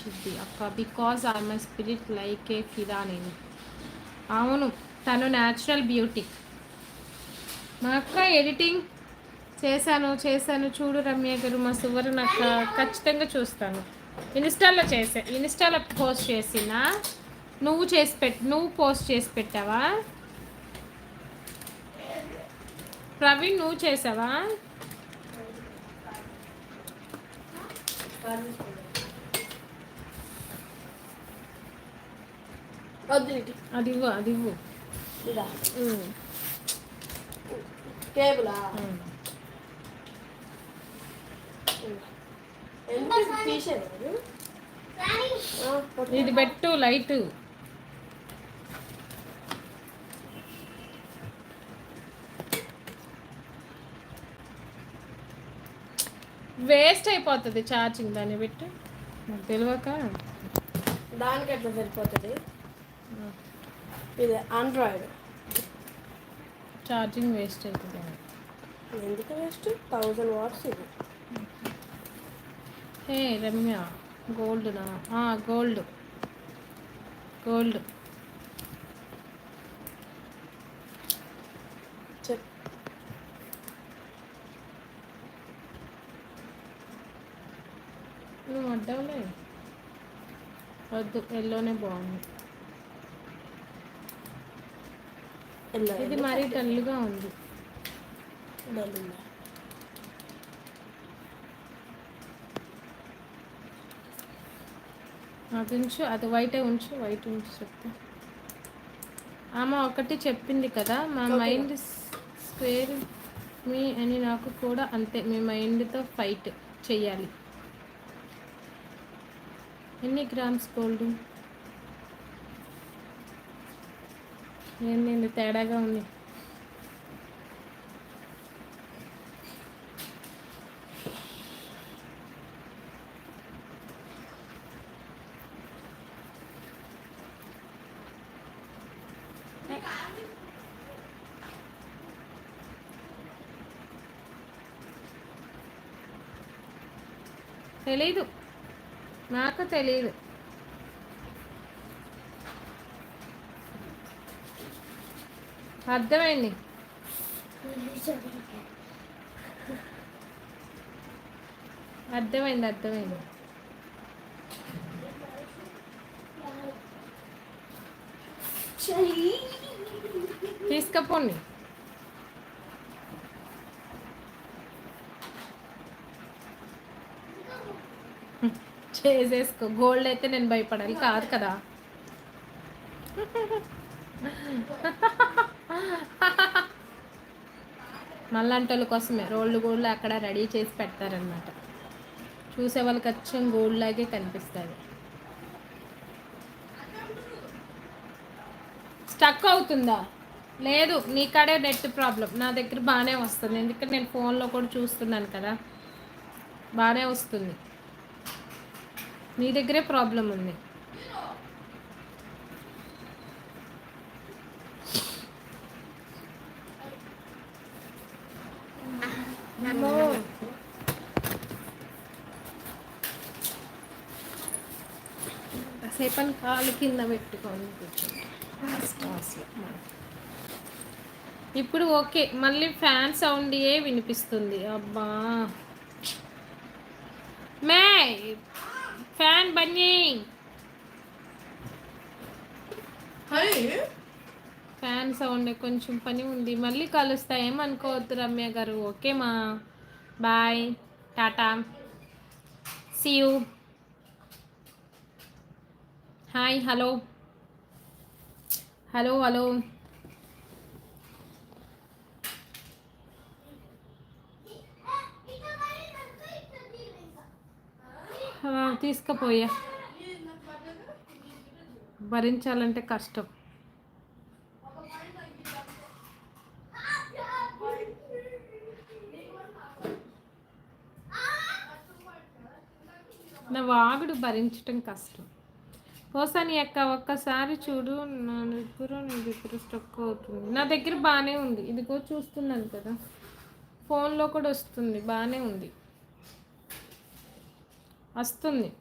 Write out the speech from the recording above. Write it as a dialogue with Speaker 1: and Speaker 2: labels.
Speaker 1: వచ్చింది అక్క because I my spirit like a ఫిదా నేను అవును తను న్యాచురల్ బ్యూటీ మా అక్క ఎడిటింగ్ చేశాను చేశాను. చూడు రమ్య గారు మా సువర్ణ అక్క ఖచ్చితంగా చూస్తాను. ఇన్స్టాలో చేసా ఇన్స్టాలో పోస్ట్ చేసినా నువ్వు చేసి పెట్ నువ్వు పోస్ట్ చేసి పెట్టావా? ప్రవీణ్ నువ్వు చేసావా
Speaker 2: వద్దు ఇటు
Speaker 1: అది ఇవ్వు అది ఇవ్వు.
Speaker 2: ఇదా. కేబులా
Speaker 1: పెట్టు లైట్. వేస్ట్ అయిపోతుంది ఛార్జింగ్ దాన్ని పెట్టు. నాకు తెలియక
Speaker 2: దానికి ఎట్లా సరిపోతుంది? ఇది ఆండ్రాయిడ్
Speaker 1: ఛార్జింగ్ వేస్ట్ అవుతుంది
Speaker 2: ఎందుకు వేస్ట్ థౌజండ్ వాట్స్ ఇది.
Speaker 1: హే రమ్య గోల్డ్నా గోల్డ్ గోల్డ్
Speaker 2: చెప్.
Speaker 1: నువ్వు అడ్డావులే. వద్దు ఎల్లోనే బాగుంది. ఇది మరీ డల్గా ఉంది. అది ఉంచు అది వైటే ఉంచు వైట్ ఉంచు చెప్తా. ఆమె ఒకటి చెప్పింది కదా మా. మైండ్ స్క్వేర్ మీ అని నాకు కూడా అంతే మీ మైండ్తో ఫైట్ చెయ్యాలి. ఎన్ని గ్రామ్స్ గోల్డ్ ఏంది తేడాగా ఉంది. తెలీదు. నాకు తెలీదు. అర్థమైంది. అర్థమైంది అర్థమైంది. తీసుకపోండి. చేసేసుకో. గోల్డ్ అయితే నేను భయపడాలి. కాదు కదా. మళ్ళంటోళ్ళ కోసమే. రోళ్ళు గోళ్ళు అక్కడ రెడీ చేసి పెడతారనమాట చూసే వాళ్ళకి అచ్చం గోల్డ్ కనిపిస్తుంది స్టక్ అవుతుందా? లేదు నీకాడే నెట్ ప్రాబ్లం. నా దగ్గర బాగానే వస్తుంది. ఎందుకంటే నేను ఫోన్లో కూడా చూస్తున్నాను కదా. బాగానే వస్తుంది. నీ దగ్గరే ప్రాబ్లం ఉంది. కాసేపని కాలు కింద పెట్టుకొని కూర్చోండి ఇప్పుడు ఓకే మళ్ళీ ఫ్యాన్ సౌండ్ ఏ వినిపిస్తుంది? అబ్బా. మే ఫ్యాన్ బన్నీ. ఫ్యాన్ సౌండ్ కొంచెం పని ఉంది. మళ్ళీ కలుస్తా ఏమనుకోవద్దు రమ్య గారు. ఓకే మా. Bye. Tata. See you hi hello hello hello తీసుకుపోయా. భరించాలంటే కష్టం. నా వాగుడు భరించటం కష్టం. పోసాని అక్క ఒక్కసారి చూడు నా దగ్గర నీ దగ్గర స్టక్ అవుతుంది. నా దగ్గర బాగానే ఉంది. ఇదిగో చూస్తున్నాను కదా. ఫోన్లో కూడా వస్తుంది బాగానే ఉంది. వస్తుంది.